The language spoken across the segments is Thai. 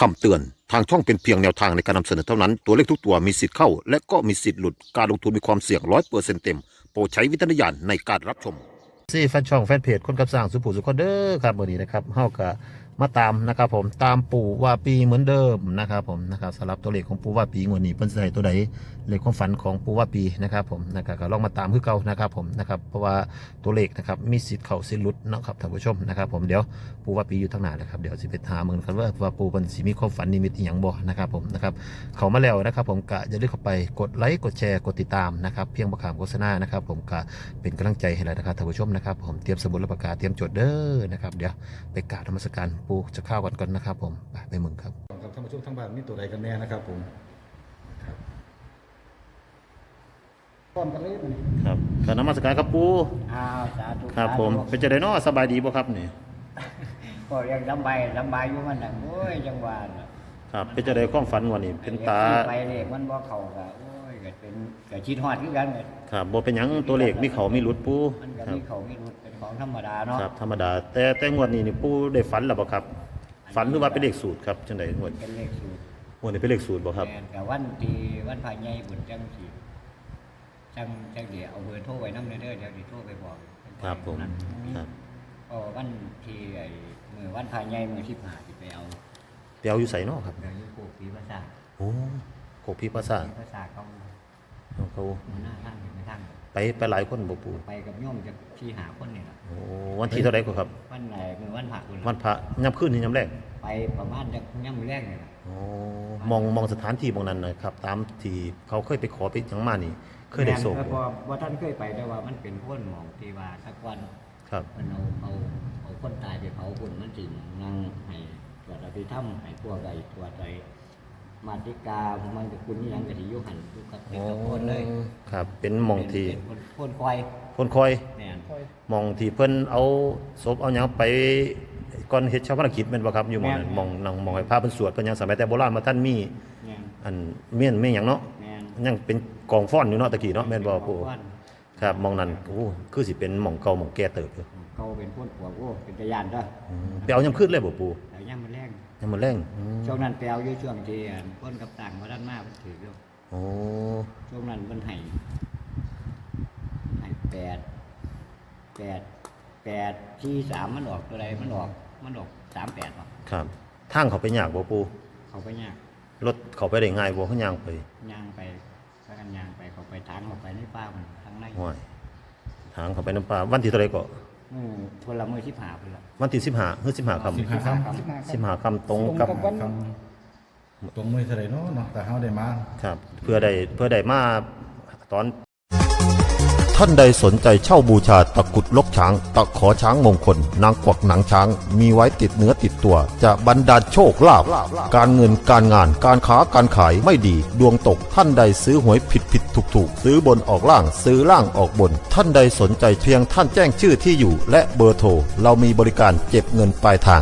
คำเตือน ทางช่องเป็นเพียงแนวทางในการนำเสนอเท่านั้น ตัวเลขทุกตัวมีสิทธิ์เข้า และก็มีสิทธิ์หลุด การลงทุนมีความเสี่ยงร้อยเปอร์เซ็นต์เต็ม โปรดใช้วิจารณญาณในการรับชม ซี่แฟนช่องแฟนเพจคนกับสร้างสุภูสุขคนเด้อครับวันนี้นะครับเฮาก็ มาตามนะครับผมตามปู่ว่าปีเหมือนเดิมนะครับผมนะครับสำหรับตัวเลขของปู่ว่าปีงวดนี้เพิ่นใส่ตัวใดเลขความฝันของปู่ว่าปีนะครับผมนะครับก็ลองมาตามคือเก่านะครับผมนะครับเพราะว่าตัวเลขนะครับมีสิทธิ์เข้าสิทธิ์หลุดนะครับท่านผู้ชมนะครับผมเดี๋ยวปู่ว่าปีอยู่ทางหน้านะครับเดี๋ยวสิไปถามมึงกันว่าว่าปู่เพิ่นสิมีความฝันนิมิตอีหยังบ่นะครับผมนะครับเข้ามาแล้วนะครับผมก็อย่าลืมเข้าไปกดไลค์กดแชร์กดติดตามนะครับเพียงประคามโฆษณานะครับผมก็เป็นกำลังใจให้แล้วนะครับท่านผู้ชมนะครับผมเตรียมสมุดและปากกาเตรียมจดเด้อนะครับเดี๋ยวไปกราบธรรมสการปูจะเข้าวกันก่อนนะครับ ผมไปไปมึงครับครับท่านผู้ชมทั้งบ้านนี่ตัวใดกันแน่นะครับผมก่อนกันเลยมันครับกราบนมัสการครับปูอ้าวสาธุครับสาธุผมเป็นจะได้เนาะสบายดีบ่ครับนี่ก็ยังลำบายลำบายอยู่มันน่ะโอ้ยจังหวะน่ะครับเป็นจะได้ความฝันวันนี้เป็นตาไปเลยมันบ่เข้าก็โอ้ยก็เป็นก็คิดฮอดคือกันก็ครับบ่เป็นหยังตัวเลขมีเขามีหลุดปูมันก็ครับมีเขามีรุดเป็น ของธรรมดาเนาะครับธรรมดา แต่แต่งวดนี้นี่ปูได้ฝันหรือเปล่าครับฝันหรือว่าเป็นเลขสูตรครับจังไดงวดเป็นเลขสูตรงวดนี้เป็นเลขสูตรบ่ครับแม่นแต่วันที่วันพายใหญ่บุญจังสิจังจังเดี๋ยวเอาเบอร์โทรไว้นำเด้อเดี๋ยวสิโทรไปบอกครับผมนั่นครับก็วันที่ไอ้มื้อวันพายใหญ่มื้อ15สิไปเอาเปียวอยู่ไสเนาะครับเดี๋ยวอยู่ปลูกผีภาษาทโอ้โคกพี่ภาษาผีภาษาทเขาเขาหน้าทางเป็นทาง ไปไปหลายคนบ่ปูไปกับโยมจากที่หาคนนี่แหละโอ้วันที่เท่าไหร่ก็ครับ วันไหนมือวันผักคุณวันพระย่ำขึ้นนี่ย่ำแรกไปประมาณจากย่ำมือแรกนี่แหละอ๋อมองมองสถานที่มองนั้นนะครับ ตามที่เขาเคยไปขอไปหยังมานี่ เคยได้ส่งแม่นเพราะว่าท่านเคยไปแต่ว่ามันเป็นพ้นหมองที่ว่าสักวันครับมันเอาเอาเอาคนตายไปเผาคนมันจริงนั่งให้ตรวจอภิธรรมให้พวกไอ้ตรวจไอ้ มาติกาพวกมันกับคุณนี่ยังกะทิยุหันยุกับเป็นกับคนเลยครับ เป็นหมองที่เป็นคนพ่นควายคนคอยแม่นหมองที่เพิ่นเอาศพเอาหยังไปก่อนเฮ็ดชาวพนักกิจแม่นบ่ครับอยู่หมองนั้นหมองนั่งหมองให้พระเพิ่นสวดเพิ่นยังสมัยแต่โบราณมาท่านมี แม่นอันเมียนแม่นหยังเนาะแม่นยังเป็นกองฟ้อนอยู่เนาะตะกี้เนาะแม่นบ่ปู่วันครับหมองนั้นโอ้คือสิเป็นหมองเก่าหมองแก่เติบอยู่ เขาเป็นพ้นปวกโอ้เป็นตะยานจ้ะอืมไปเอายามขึ้นเลยบ่ปู่แต่ย่ำมือแรกยามมื้อแรงอืมช่วงนั้นแปลวอยู่ช่วงที่อั่นพ้นกับต่างมาด้านหน้ามันถืออยู่โอ้ช่วงนั้นมันให้ให้แปดแปดแปดที่สามมันออกตัวใดมันออก มันออกสามแปดหรอครับทางเขาไปยากบ่ปู่เขาไปยากรถเขาไปได้ง่ายบ่เขาย่างไปย่างไปพากันย่างไปเขาไปทางเขาไปในป่ามันทางในห้อยทางเขาไปน้ำปลาวันที่เท่าไหรก็ มือพลมือที่ผ่าพุ่นละวันที่สิบห้าคือสิบห้าคำสิบห้าคสิบห้าคำตรงกับำคำตรงมือเท่าไหรเนาะเนาะแต่เฮาได้มา ครับ เพื่อได้เพื่อได้มาตอน ท่านใดสนใจเช่าบูชาตะกรุดลกช้าง ตะขอช้างมงคล นางกวักหนังช้าง มีไว้ติดเนื้อติดตัว จะบรรดาลโชคลาภการเงินการงานการค้าการขายไม่ดี ดวงตกท่านใดซื้อหวยผิดผิดถูกถูกซื้อบนออกล่างซื้อล่างออกบน ท่านใดสนใจเพียงท่านแจ้งชื่อที่อยู่ และเบอร์โทรเรามีบริการเก็บเงินปลายทาง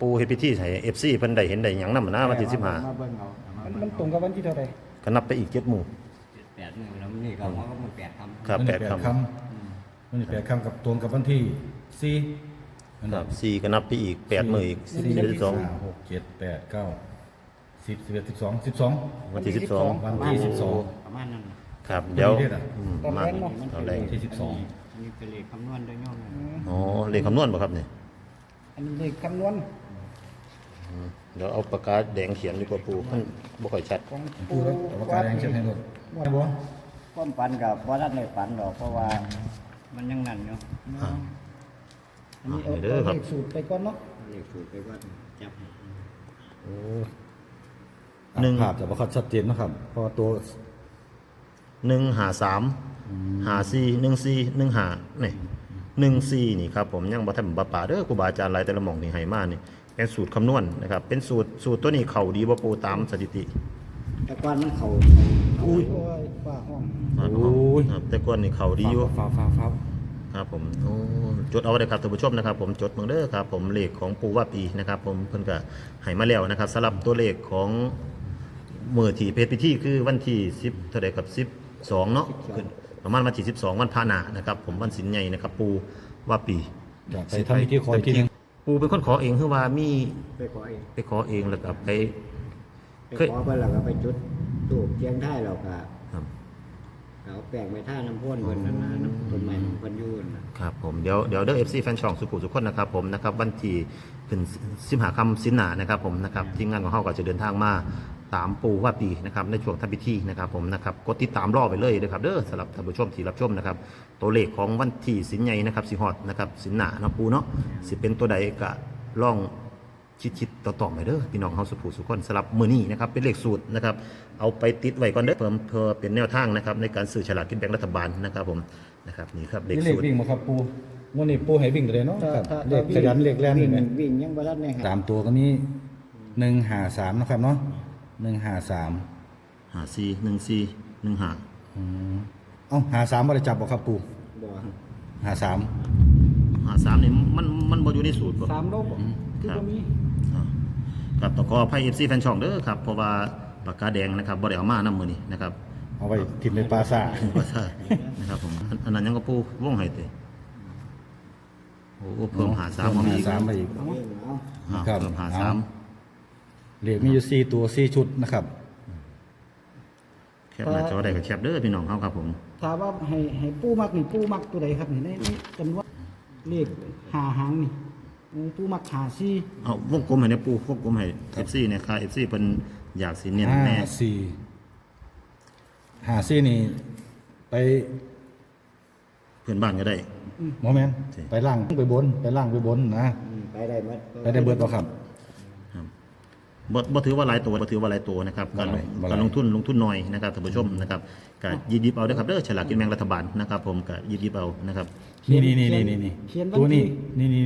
ปูเฮ็ดพิธีให้ FC เพิ่นได้เห็นได้หยังนำนะวันที่15มาเบิ่งเอาเอามามันเบิ่งมันตรงกับวันที่เท่าไหร่ ก็นับไปอีก7หมู่แปดมือแล้วนี่ก็มันก็มือแปดคำครับมันแปนี่ดแปดคำคำ มันนี่แปดคำกับตรงกับวันที่สี่นั่นคแหรัละบสี่ก็นับไปอีกแปดมื้ออีกสี่สี่สิบสองห้าหกเจ็ดแปดเก้าสิบสิบเอ็ดสิบสองสิบสอง วันที่สิบสองวันที่สิบสอง ประมาณนั้นครับเดี๋ยววันที่เท่าไหร่อืมมาตอนแรกที่สิบสอง อันนี้เป็นเลขคำนวณโดยโยมนะอ๋อเลขคำนวณบ่ครับเนี่ยอันนี้เลขคำนวณ เดี๋ยวเอาปากกาแดงเขียนดีกว่าปูมันบ่ค่อยชัด ของปูรถเอาปากกาแดงเช็ดให้รถได้บ่ความฝันกับว่าท่านในฝันหรอกเพราะว่ามันยังนั่นอยู่อ่าอันนี้เอาเด้อครับเลขสูตรไปก่อนเนาะเลขสูตรไปว่าจับโอ้หนึ่ง ภาพจะบ่ค่อยชัดเจนเนาะครับเพราะว่าตัวหนึ่งหาสามหาสี่หนึ่งสี่หนึ่งหาเนี่ยหนึ่งสี่นี่ครับผมยังบ่ทันบ่ป่าเด้อครูบาอาจารย์หลายแต่ละหม่องนี่ให้มานี่ เป็นสูตรคำนวณนะครับ เป็นสูตรสูตรตัวนี้เข้าดีบ่ปูตามสถิติ แต่ก่อนมันเขาอุ้ยโอ้ยฝ้าห้องครับแต่ก่อนนี่เข้าดีอยู่ ฟ้าฟ้าฟ้าครับผมโอ้จดเอาไว้เลยครับท่านผู้ชมนะครับ ผมจดเมืองเด้อครับ ผมเลขของปูว่าปีนะครับ ผมเพิ่นก็ให้มาแล้วนะครับสำหรับตัวเลขของมือที่เพชรพิธีคือวันที่10เท่าใดกับ12 เนาะขึ้นประมาณวันที่12 วันพาหนานะครับ ผมวันสินใหญ่นะครับ ปูว่าปี อยากไปทำพิธีขออีกทีหนึงปู ปูเป็นคนขอเองคือว่ามีไปขอเองไปขอเองแล้วก็ไป ไปเคย ขอเพิ่นแล้วก็ไปจุดตูบเทียนท้ายเราก็ครับ เอาแป้งไปท่าน้ำพ่นเพิ่นนั่นนะน้ำต้นไม้ของเพิ่นอยู่นั่นน่ะครับผมเดี๋ยวเดี๋ยวเด้อเอฟซีแฟนช่องสุขุมสุขคนนะครับผมนะครับวันที่เป็นสิมหาคำสินหนานะครับผมนะครับทีมงานของเขาก็จะเดินทางมา ตามปูว่าปีนะครับในช่วงทำพิธีนะครับผมนะครับกดติดตามรอไปเลยนะครับเด้อสำหรับท่านผู้ชมที่รับชมนะครับตัวเลขของวันที่สินใหญ่นะครับสิฮอดนะครับสินหนาเนาะปูเนาะสิเป็นตัวใดก็ล่องชิดๆต่อๆไปเด้อพี่น้องเฮาสุภูสุคนสลับมือนี้นะครับเป็นเลขสูตรนะครับเอาไปติดไว้ก่อนเด้อเพิ่มเพื่อเป็นแนวทางนะครับในการซื้อฉลากกินแบ่งรัฐบาลนะครับผมนะครับนี่ครับเลขนี่เลขสูตรวิ่งมาครับปูวันนี้ปูให้วิ่งตัวใดเนาะถ้าครับถ้าเลขขยันเลขแล่นวิ่นี่งไหมวิ่งยังบ่ทันเนี่ยคตารับมตัวก็มีหนึ่งหาสามนาะครับเนาะ หนึ่งหาสามหาซีหนึ่งซีหนึ่งหาอืมเอ้าหาสามบ่ได้จับบ่ครับปูบ่หาสามหาสามนี่มันมันบ่อยู่ในสูตรบ่สามโลกคือครับตรงนี้อ่าครับต่อขออภัย FC แฟนช่องเด้อครับเพราะว่าปากกาแดงนะครับบ่ได้เอามานำมื้อนี้นะครับเอาไว้ทิมในปลาซ่าว่าใช่นะครับผมอันอันนั้นยังก็ปูวงให้เตโอ้โหเพิ่มหาสามเพิ่มามหาอีกสามมาอีกเอาวิ่งเอาอ่าครับเพิ่มหาสาม เลขมีอยู่สี่ตัวสี่ชุดนะครับ แคปหน้าจอได้ก็แคปเด้อพี่น้องเฮาครับผมถามว่าให้ให้ปูมักนี่ปูมักตัวใดครับนี่ในในจำนวนเลขหาหางนี่อืมปูมักหาซี่เอาวงกลมให้ในปูวงกลมให้ FC เนี่ยค่ะ FC เพิ่นอยากสิเน้นห้าแน่สี่ห้าสี่นี่ไปเพื่อนบ้านก็ได้โมเมนต์สิไปล่างไปบน ไปล่างไปบนนะอืมไปได้หมดไปได้เบิดบ่ครับ บ่บ่ถือว่าหลายตัวบ่ถือว่าหลายตัวนะครับการลงบ่หลาย การลงทุนลงทุนน้อยนะครับท่านผู้ชมนะครับก็หยิบหยิบเอาเด้อครับเด้อฉลากกินแบ่งรัฐบาลนะครับผมก็หยิบหยิบเอานะครับ นี่นี่นี่นี่นี่นี่เขียนวันตัวนี้ที่นี่นี่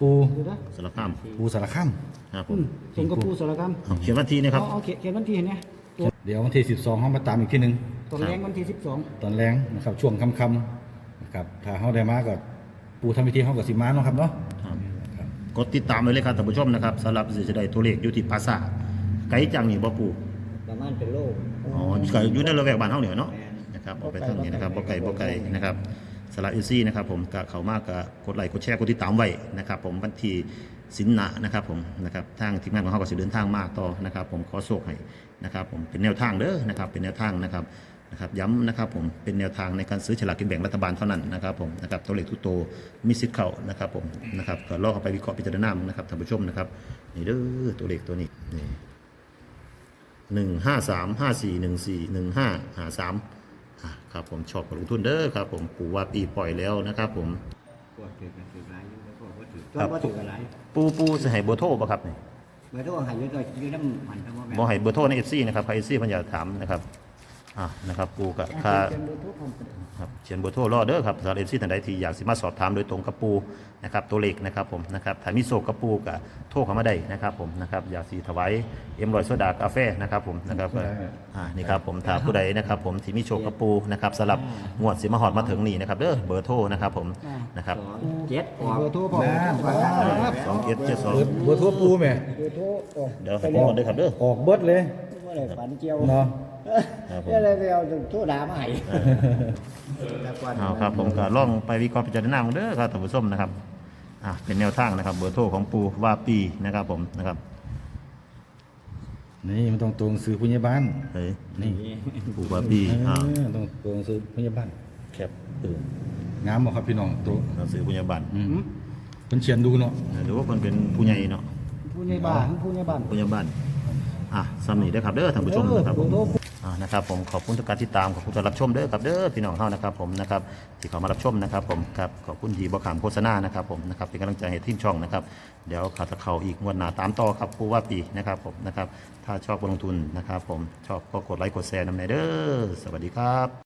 ปูเดี๋ยวนะสารคามปูสารคามครับผอืมมตรงกับปูสารคามเอาเขียนวันที่นะครับ เอาเอาเขียนเขียนวันที่เห็นไหมตัวเดี๋ยววันที่สิบสองเขามาตามอีกทีหนึ่งตอนแรงวันที่สิบสองตอนแรงนะครับช่วงค่ำๆนะครับถ้าเขาได้มาก็ปูทำพิธีเขากับสิมาเนาะครับเนาะครับ กดติดตามไว้เลยครับท่านผู้ชมนะครับสำหรับสิจะได้ตัวเลขอยู่ที่ภาษาไกลจังนี่บ่ปู่ประมาณเป็นโลกอ๋อก็อยู่ในระแวกบ้านเฮาเนี่ยเนาะนะครับเอาไปทางนี้นะครับบ่ไกลบ่ไกลนะครับสำหรับ FC นะครับผมก็เข้ามากก็กดไลค์กดแชร์กดติดตามไว้นะครับผมวันที่สินหนานะครับผมนะครับทางทีมงานของเฮาก็สิเดินทางมาต่อนะครับผมขอโชคให้นะครับผมเป็นแนวทางเด้อนะครับเป็นแนวทางนะครับ นะครับย้ำนะครับผมเป็นแนวทางในการซื้อฉลากกินแบ่งรัฐบาลเท่านั้นนะครับผมนะครับตัวเลขทุกโตวมีสิทธิ์เข้านะครับผมนะครับก็ลองเอาไปวิเคราะห์พิจารณานะครับท่านผู้ชมนะครับนี่เด้อตัวเลขตัวนี้นี่หนึ่งห้าสามห้าสี่หนึ่งสี่หนึ่งห้าหาสามครับผมชอบกับลงทุนเด้อครับผมปู่ว่าปีปล่อยแล้วนะครับผมพวกถือกันถือหลายอยู่แล้วพวกบ่ถือครัก็บบ่ถือกันหลายปูปูจะให้เบอร์โทรป่ะครับนี่เบอร์โทรให้อยู่ตัวอยู่นำมันทั้งหมดแม่นบอให้เบอร์โทรในเอซี่นะครับใครเอซี่พันอยากถามนะครับ อ่านะครับปูกับค่าเขียนเบอร์โทรผมก็ได้ครับเขียนเบอร์โทรรอเด้อครับสำหรับเอซี่ท่านใดที่อยากสิมาสอบถามโดยตรงกับปูนะครับตัวเลขนะครับผมนะครับถ้ามีโศกกับปูกับโทรเข้ามาได้นะครับผมนะครับอยากสีถวายเอ็มรอยโซดากาแฟนะครับผมนะครับก็อ่านี่ครับผมถ้าผู้ใดนะครับผมที่มีโชคกับปูนะครับสำหรับงวดสิมาหอดมาถึงนี่นะครับเด้อเบอร์โทรนะครับผมนะครับสองเจ็ดออกเบอร์โทรผมสองเจ็ดเจ็ดสองเบิดเบิดทั่วปูแม่เบอร์โทรออกเดี๋ยวให้พ่อด้วยครับเด้อออกเบิดเลยบ่ได้ฝันเกี่ยวเนาะ ครับผม เดี๋ยวเลยไปเอาโทรด่ามาให้แต่ก่อนเอาครับผมก็ล่องไปวิเคราะห์พิจารณาเด้อครับท่านผู้ชมนะครับอะเป็นแนวทางนะครับเบอร์โทรของปูว่าปีนะครับผมนะครับนี่มันต้องตรงซื้อผู้ใหญ่บ้าน เฮ้ยนี่ปูว่าปีเออ่าอต้องตรงซื้อผู้ใหญ่บ้านแคปเอองามบ่ครับพี่น้องตัวหนังสือผู้ใหญ่บ้านอืมเพิ่นเขียนดูเนาะหรือว่าคนเป็นผู้ใหญ่เนาะผู้ใหญ่บ้านผู้ใหญ่บ้านผู้ใหญ่บ้านอะซ้ำนี่เด้อครับเด้อท่านผู้ชมนะครับผม เออ นะครับผมขอบคุณทุกการติดตามขอบคุณสำหรับชมเด้อครับเด้อพี่น้องเฮานะครับผมนะครับที่เขามารับชมนะครับผมครับขอบคุณที่บ่ขามโฆษณานะครับผมนะครับเป็นกำลังใจให้ทีมช่องนะครับเดี๋ยวขาจะเข้าอีกงวดหน้าตามต่อครับผู้ว่าปีนะครับผมนะครับถ้าชอบลงทุนนะครับผมชอบก็กดไลค์กดแชร์นำในเด้อสวัสดีครับ